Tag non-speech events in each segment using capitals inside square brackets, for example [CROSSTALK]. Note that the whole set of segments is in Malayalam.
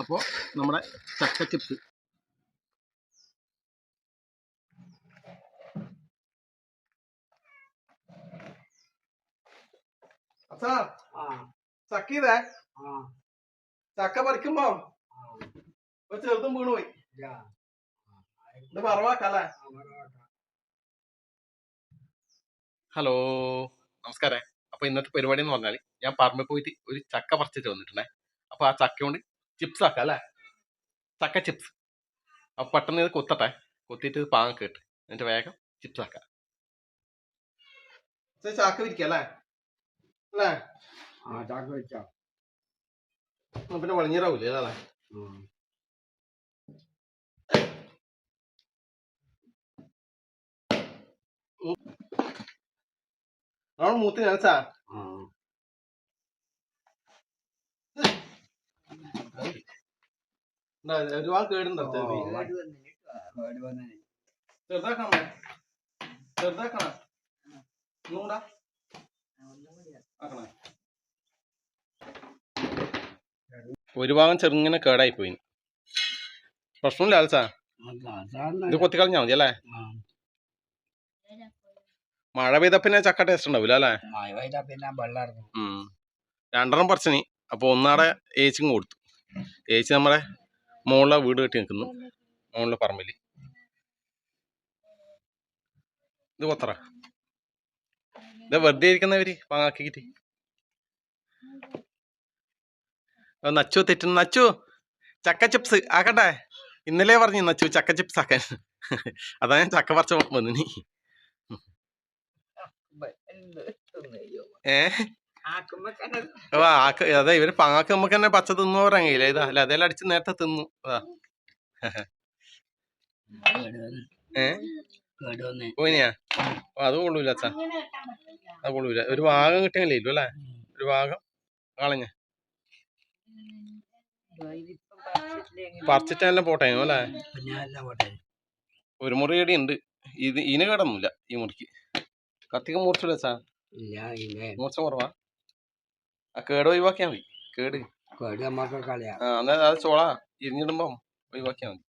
അപ്പോൾ നമ്മുടെ ചക്ക ചിപ്സ് ആ. ചക്ക ആ. ചക്ക പറിക്കുമ്പോ ഒരു ചെറുതും വീണുപോയി. ഇത് പറവാക്കല്ലേ ഹലോ നമസ്കാരം. അപ്പൊ ഇന്നത്തെ പരിപാടി എന്ന് പറഞ്ഞാൽ ഞാൻ പറമ്പിൽ പോയിട്ട് ഒരു ചക്ക പറിച്ചിട്ട് വന്നിട്ടുണ്ടേ. അപ്പൊ ആ ചക്ക കൊണ്ട് ചിപ്സ് ആക്കാം അല്ലേ? ചക്ക ചിപ്സ് അപ്പൊ പെട്ടെന്ന് ഇത് കുത്തട്ടെ. കൊത്തിയിട്ട് ഇത് പാങ്ങ കേട്ട് എന്നിട്ട് വേഗം ചിപ്സ് ആക്കാം. ചാക്ക വിരിക്കല്ലേ അല്ലേ? ആ ചാക്ക് വെച്ചോ പിന്നെ വളഞ്ഞിറാവൂലേ അല്ലേ. നമ്മൾ മൂത്ത് ആ. ഒരുപാട് കേടുണ്ടോ. ചെറുതാക്കണം ചെറുതാക്കണം. ഒന്നുകൂടാ. ഒരു ഭാഗം ചെറുങ്ങനെ കേടായി പോയി പ്രശ്നമില്ല ആൽസാ ഇത് കൊത്തിക്കളഞ്ഞാ മതി അല്ലേ. മഴ പെയ്ത പിന്നെ ചക്ക ടേസ്റ്റ് ഉണ്ടാവില്ല അല്ലേ? മഴ പെയ്താ പിന്നെ വെള്ളം ഇറങ്ങും. ഉം. രണ്ടെണ്ണം പറിച്ചിനി. അപ്പൊ ഒന്നാടെ ഏച്ചിങ് കൊടുത്തു. ഏച്ചി നമ്മളെ മുകളിലെ വീട് കെട്ടി നിൽക്കുന്നു മുകളിലെ പറമ്പിൽ. ഇത് കൊത്തറ. ഇത് വെറുതെ ഇരിക്കുന്നവര് വാങ്ങാക്കിട്ട് നച്ചു തെറ്റുന്നു. നച്ചു ചക്ക ചിപ്സ് ആക്കട്ടെ. ഇന്നലെ പറഞ്ഞു നച്ചു ചക്ക ചിപ്സ് ആക്കാൻ. അതാ ഞാൻ ചക്ക പറിച്ച വന്നു ആക്ക അതെ ഇവർ പാങ്ങാക്ക് നമുക്ക് തന്നെ പച്ച തിന്നു പറയാങ്ങില്ല ഇതാ അല്ല അതെല്ലാം അടിച്ച് നേരത്തെ തിന്നു. അതാ. കേട് വന്ന് ഏ? കേട് വന്ന് പോയിനിയാ? ഓ അത് കൊള്ളൂല അച്ഛാ. അത് കൊള്ളൂല. ഒരു ഭാഗം കിട്ടിയല്ലേ ഇല്ല അല്ലേ? ഒരു ഭാഗം. കളഞ്ഞ. പറിച്ചിട്ടെല്ലാം പോട്ടെ അല്ലേ? ഒരു മുറി ഇടി ഉണ്ട് ഇത് ഇതിന് കിടന്നില്ല ഈ മുറിക്ക്. കത്തിക്ക് മൂർച്ചില്ല സാർ? മൂർച്ച കുറവാ. ആ കേട് ഒഴിവാക്കിയാ മതി കേട്. കേട് ആ എന്നാ അത് ചോള ഇരിഞ്ഞിടുമ്പം ഒഴിവാക്കിയാ മതി.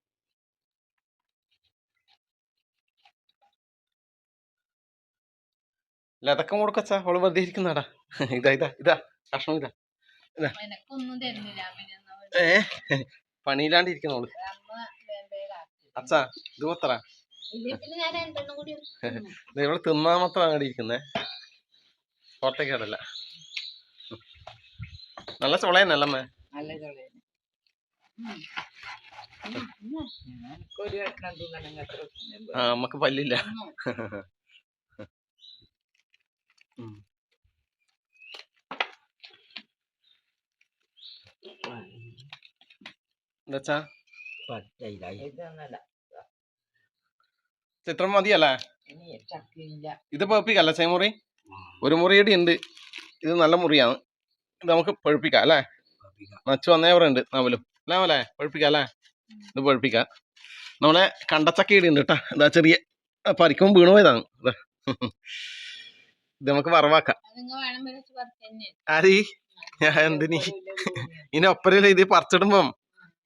ലതക്കം കൊടുക്കച്ചാ അവൾ വെറുതെ ഇരിക്കുന്നാടാ. ഇതാ ഇതാ ഇതാ കഷ്ണം ഇതാ. ഏ പണിയിലാണ്ട് ഇരിക്കുന്നോൾ അച്ഛാ ഇത് കൊത്തറ പിന്നെ ഞാൻ രണ്ടെണ്ണം കൂടി ഇത് ഇവൾ തിന്നാ മാത്രം അങ്ങോട്ട് ഇരിക്കുന്നേ പുറത്തേക്ക് ഇടല്ല നല്ല ചുള തന്നെ അല്ലമ്മേ നല്ല ആ നമ്മക്ക് പല്ലില്ല. എന്താച്ചാ? പറ്റയില്ല ഇതൊന്നല്ല. ചിത്രം മതിയല്ലേ? ഇത് പഴുപ്പിക്കല്ല ചേമുറി ഒരു മുറിയടി ഉണ്ട്. ഇത് നല്ല മുറിയാണ്. ഇത് നമുക്ക് പഴുപ്പിക്കാം അല്ലേ? നച്ചു വന്നേ ഉണ്ട് നവലും. അല്ലേ മോലെ പഴുപ്പിക്കാം അല്ലേ? ഇത് പഴുപ്പിക്കാം. നമ്മളെ കണ്ടച്ചക്കയുടെ ഉണ്ട് കേട്ടാ. ഇതാ ചെറിയ പരിക്കും വീണു പോയതാണ്. ഇതാ. നമുക്ക് വറവാക്കാം. ആരി ഞാൻ എന്തിനി? [LAUGHS] ഇനി ഒപ്പരല്ലേ ഇത് പറിച്ചിടുമ്പം?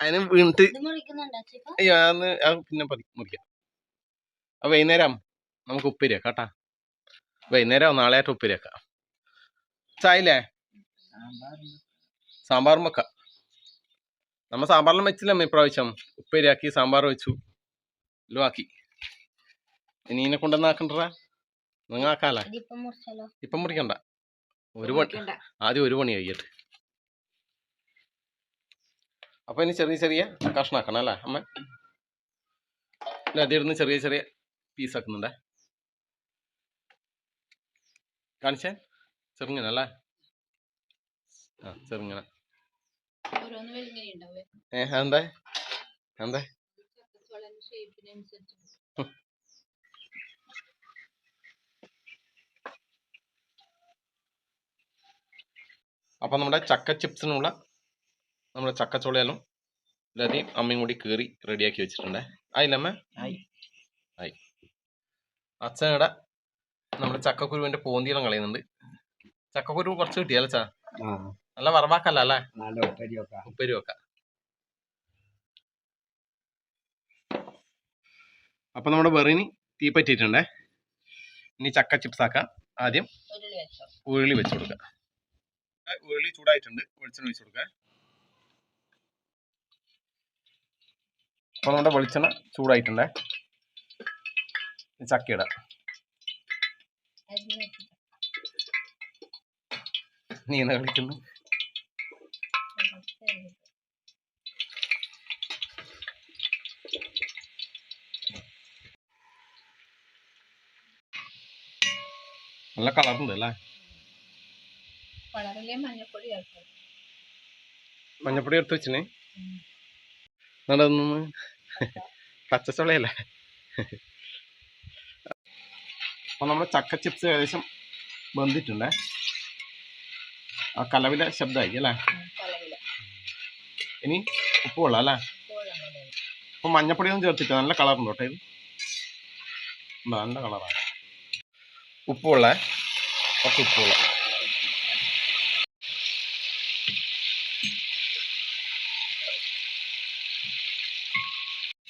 അതിന് വീണിട്ട് അയ്യോ അന്ന് പിന്നെ പതി മുറിക്കാം. അപ്പൊ വൈകുന്നേരം നമുക്ക് ഉപ്പേരിയാക്കാം കേട്ടാ. വൈകുന്നേരം നാളെ ആയിട്ട് ഉപ്പേരിയാക്കാം ചായല്ലേ സാമ്പാറും വെക്കാം. നമ്മ സാമ്പാറിലും വെച്ചില്ലമ്മ ഇപ്രാവശ്യം. ഉപ്പേരിയാക്കി സാമ്പാർ വെച്ചു. എല്ലാം ആക്കി. ഇനി ഇതിനെ കൊണ്ടുവന്നാക്കണ്ടാ നിങ്ങൾ ആക്കാലോ ഇപ്പം മുറിക്കണ്ട. ഒരു പണി ആദ്യം ഒരു പണി കഴിയട്ടെ അപ്പൊ ഇനി ചെറിയ ചെറിയ കഷ്ണാക്കണം അല്ലേ അമ്മ? അതിരുന്ന് ചെറിയ ചെറിയ പീസ് ആക്കുന്നുണ്ടേ കാണിച്ചേ? ചെറുങ്ങനെ അല്ലേ ആ ചെറുങ്ങനെ. ഏ എന്താ എന്താ ചക്കച്ചോളന്റെ അപ്പൊ നമ്മുടെ ചക്ക ചിപ്സിനുള്ള നമ്മുടെ ചക്കച്ചോളയാലും ലതി അമ്മയും കൂടി കീറി റെഡിയാക്കി വെച്ചിട്ടുണ്ടേ. ആയില്ലമ്മ ആയി. ആയി. അച്ഛനയുടെ നമ്മുടെ ചക്കക്കുരുവിന്റെ പോന്തിയിലും കളയുന്നുണ്ട്. ചക്കക്കുരു കുറച്ച് കിട്ടിയല്ലേ ചാ നല്ല വറവാക്കല്ല അല്ലേ? ഉപ്പരി വെക്ക. അപ്പൊ നമ്മുടെ വെറിന് തീ പറ്റിയിട്ടുണ്ടേ ഇനി ചക്ക ചിപ്സ് ആക്കാം. ആദ്യം ഉരുളി വെച്ചു കൊടുക്ക. ഉരുളി ചൂടായിട്ടുണ്ട്. വെളിച്ചെണ്ണ ഒഴിച്ച് കൊടുക്കുക അപ്പൊ നമ്മുടെ വെളിച്ചെണ്ണ ചൂടായിട്ടുണ്ടേ. ഇനി ചക്ക ഇടാം അരിഞ്ഞ് വെച്ചിട്ട് നീ എന്നാ കളിക്കുന്നു. നല്ല കളറുണ്ട് അല്ലേ? മഞ്ഞപ്പൊടി എടുത്ത് വെച്ചിനെ. നടന്നു പച്ചച്ചോളയല്ലേ? അപ്പൊ നമ്മുടെ ചക്ക ചിപ്സ് ഏകദേശം വെന്തിട്ടുണ്ടേ. ആ കലവിലെ ശബ്ദമായി അല്ലേ? ഇനി ഉപ്പ് കൊള്ളാം അല്ലേ? അപ്പൊ മഞ്ഞപ്പൊടിയൊന്നും ചേർത്തിട്ട് നല്ല കളറുണ്ട് കേട്ടോ ഇത്? നല്ല കളറാണ് ഉപ്പ് കൊള്ളേ കുറച്ച് ഉപ്പ് കൊള്ളാം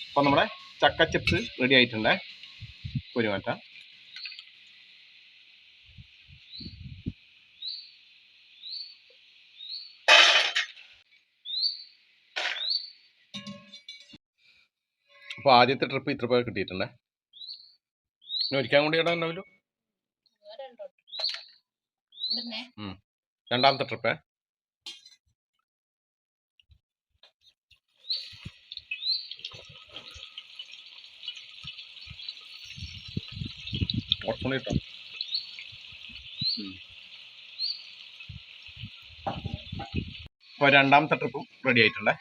അപ്പൊ നമ്മുടെ ചക്ക ചിപ്സ് റെഡി ആയിട്ടുണ്ടേ. ഒരു അപ്പൊ ആദ്യത്തെ ട്രിപ്പ് ഇത്ര പേർ കിട്ടിയിട്ടുണ്ടേ ഒരിക്കാൻ കൂടി ഇടാൻ ഉണ്ടാവില്ലോ? രണ്ടാമത്തെ ട്രിപ്പേ കുറച്ചുകൂടി ഇട്ടോ അപ്പൊ രണ്ടാമത്തെ ട്രിപ്പും റെഡി ആയിട്ടുണ്ടേ.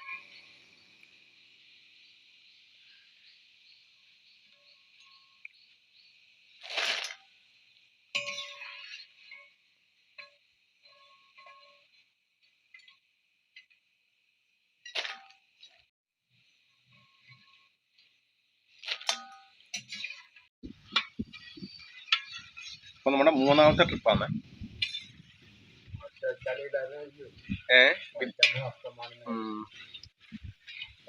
അപ്പൊ നമ്മുടെ മൂന്നാമത്തെ ട്രിപ്പാണ് ഏ.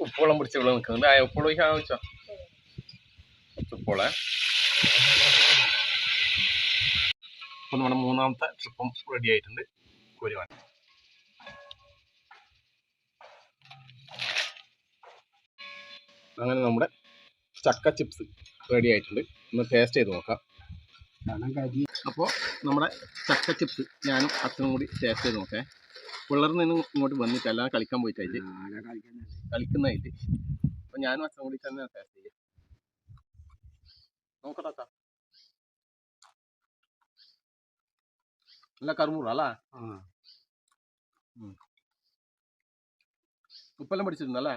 ഉപ്പുവെള്ളം പിടിച്ച് ഇവിടെ നിൽക്കുന്നുണ്ട്. ആ ഉപ്പുവെള്ളം ഒഴിക്കാൻ വെച്ചോ? നമ്മുടെ മൂന്നാമത്തെ ട്രിപ്പും റെഡി ആയിട്ടുണ്ട്. കുരുവാൻ. അങ്ങനെ നമ്മുടെ ചക്ക ചിപ്സ് റെഡി ആയിട്ടുണ്ട്. ഒന്ന് ടേസ്റ്റ് ചെയ്ത് നോക്കാം. അപ്പോൾ നമ്മുടെ ചക്ക ചിപ്സ് ഞാനും അച്ഛനും കൂടി ടേസ്റ്റ് ചെയ്ത് നോക്കേ. പിള്ളേർ നിന്ന് ഇങ്ങോട്ട് വന്നിട്ട് അല്ലാതെ കളിക്കാൻ പോയിട്ടായിട്ട്. കളിക്കുന്നതായിട്ട്. അപ്പൊ ഞാനും അച്ഛനും കൂടി തന്നെ ടേസ്റ്റ് ചെയ്യാം. നോക്കട്ടെ അച്ഛാ. നല്ല കറുമുറ അല്ല? ഉപ്പെല്ലാം പിടിച്ചിട്ടുണ്ടല്ലേ?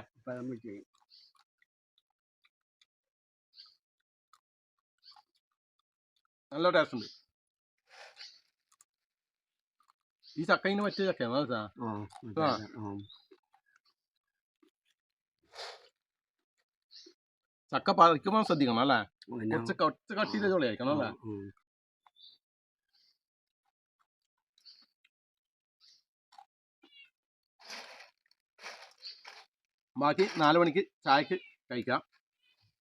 നല്ല ടേസ്റ്റ് ഉണ്ട്. ഈ ചക്കയിന് പറ്റിയ ചക്കയാണ് അതാ ചക്ക പറിക്കുമ്പോ ശ്രദ്ധിക്കണം അല്ലേ? കുറച്ച് കുറച്ച് കട്ടിയിലെ ചോളി അയക്കണം അല്ലേ? ബാക്കി നാല് മണിക്ക് ചായക്ക് കഴിക്കാം.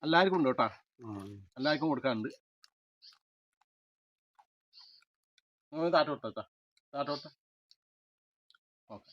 എല്ലാവർക്കും ഉണ്ട് കേട്ടോ. എല്ലാവർക്കും കൊടുക്കാറുണ്ട് താട്ടോട്ടാ താട്ടോട്ട ഓക്കെ.